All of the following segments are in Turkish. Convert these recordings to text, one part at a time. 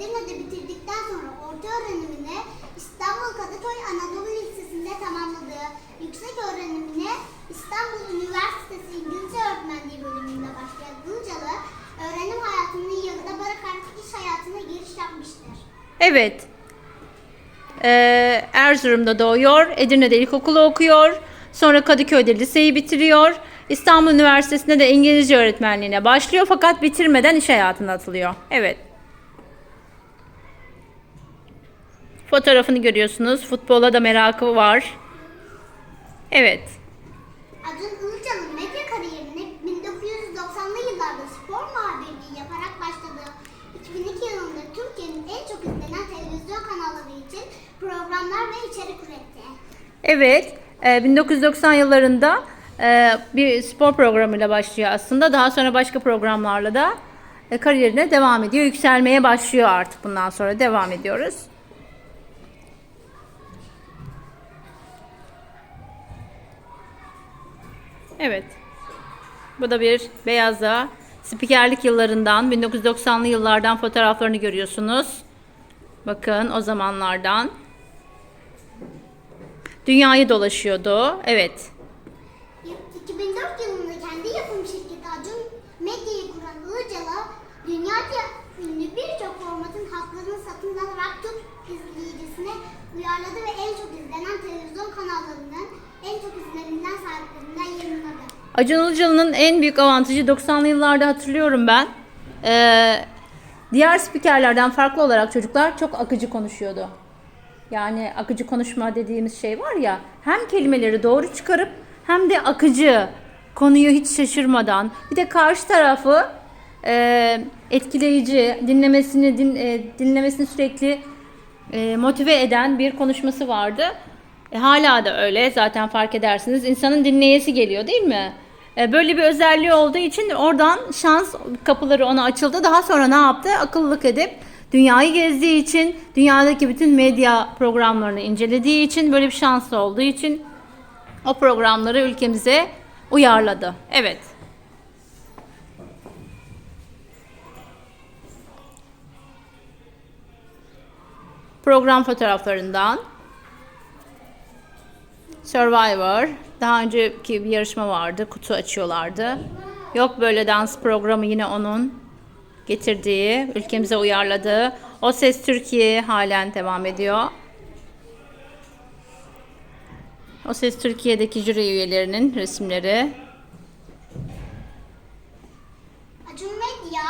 Edirne'de bitirdikten sonra orta öğrenimini İstanbul Kadıköy Anadolu Lisesi'nde tamamladı. Yüksek öğrenimine İstanbul Üniversitesi İngilizce Öğretmenliği bölümünde başlayan Ilıcalı, öğrenim hayatını yarıda bırakarak iş hayatına giriş yapmıştır. Evet. Ee, Erzurum'da doğuyor. Edirne'de ilkokulu okuyor. Sonra Kadıköy'de liseyi bitiriyor. İstanbul Üniversitesi'nde de İngilizce öğretmenliğine başlıyor fakat bitirmeden iş hayatına atılıyor. Evet. Fotoğrafını görüyorsunuz. Futbola da merakı var. Evet. Acun Ilıcalı medya kariyerine 1990'lı yıllarda spor muhabirliği yaparak başladı. 2002 yılında Türkiye'nin en çok izlenen televizyon kanalları için programlar ve içerik üretti. Evet, e, 1990 yıllarında e, bir spor programıyla başlıyor aslında. Daha sonra başka programlarla da e, kariyerine devam ediyor. Yükselmeye başlıyor artık bundan sonra. Devam ediyoruz. Evet. Bu da bir beyaza spikerlik yıllarından 1990'lı yıllardan fotoğraflarını görüyorsunuz. Bakın o zamanlardan. Dünyayı dolaşıyordu. Evet. 2004 yılında kendi yapım şirketi Acun Medya'yı kuran Ilıcalı, dünyaca ünlü birçok formatın haklarını satın alarak Türk izleyicisine uyarladı ve en çok izlenen televizyon kanallarının en çok izlenilen sahiplerinden yayınladı. Acun Ilıcalı'nın en büyük avantajı 90'lı yıllarda hatırlıyorum ben. Ee, diğer spikerlerden farklı olarak çocuklar çok akıcı konuşuyordu. Yani akıcı konuşma dediğimiz şey var ya hem kelimeleri doğru çıkarıp hem de akıcı konuyu hiç şaşırmadan bir de karşı tarafı e, etkileyici dinlemesini din, e, dinlemesini sürekli e, motive eden bir konuşması vardı. E, hala da öyle zaten fark edersiniz. İnsanın dinleyesi geliyor değil mi? E, böyle bir özelliği olduğu için oradan şans kapıları ona açıldı. Daha sonra ne yaptı? Akıllılık edip dünyayı gezdiği için, dünyadaki bütün medya programlarını incelediği için, böyle bir şanslı olduğu için o programları ülkemize uyarladı. Evet. Program fotoğraflarından Survivor. Daha önceki bir yarışma vardı. Kutu açıyorlardı. Yok böyle dans programı yine onun getirdiği, ülkemize uyarladığı. O Ses Türkiye halen devam ediyor. O Ses Türkiye'deki jüri üyelerinin resimleri. Acun Medya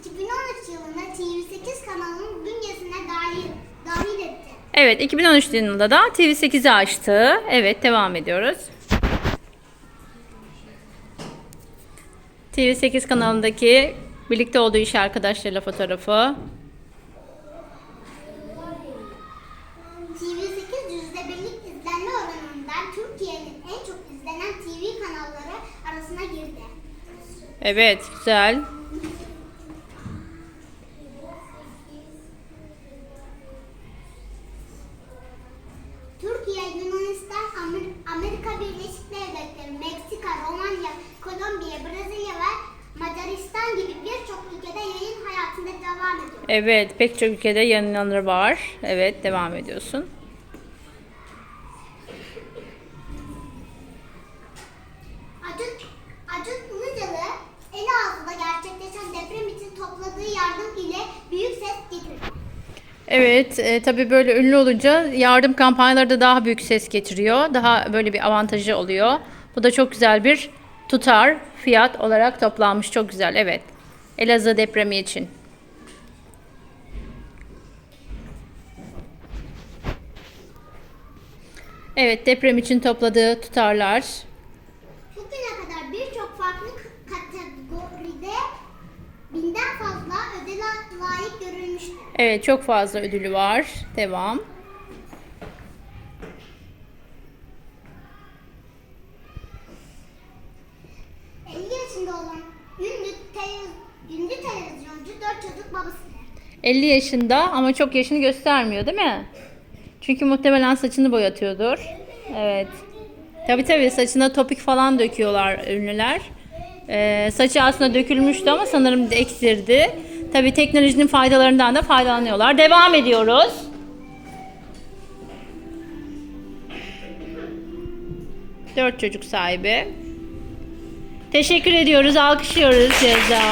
2013 yılında TV8 kanalının bünyesine dahil, dahil etti. Evet 2013 yılında da TV8'i açtı. Evet devam ediyoruz. TV8 kanalındaki birlikte olduğu iş arkadaşlarıyla fotoğrafı. TV8 %1'lik izlenme oranından Türkiye'nin en çok izlenen TV kanalları arasına girdi. Evet güzel. Evet pek çok ülkede yayınlanır var. Evet devam ediyorsun. Acun, Acun Ilıcalı, Elazığ'da gerçekleşen deprem için topladığı yardım ile büyük ses getirdi. Evet, e, tabii böyle ünlü olunca yardım kampanyaları da daha büyük ses getiriyor. Daha böyle bir avantajı oluyor. Bu da çok güzel bir tutar fiyat olarak toplanmış. Çok güzel, evet. Elazığ depremi için. Evet, deprem için topladığı tutarlar. Bugüne kadar birçok farklı kategoride binden fazla ödüle layık görülmüştür. Evet, çok fazla ödülü var. Devam. ...50 yaşında olan ünlü, televiz ünlü televizyoncu dört çocuk babasıdır. 50 yaşında ama çok yaşını göstermiyor değil mi? Çünkü muhtemelen saçını boyatıyordur. Evet. Tabii tabii saçına topik falan döküyorlar ünlüler. Ee, saçı aslında dökülmüştü ama sanırım eksildi. Tabii teknolojinin faydalarından da faydalanıyorlar. Devam ediyoruz. Dört çocuk sahibi. Teşekkür ediyoruz, alkışlıyoruz Cezda.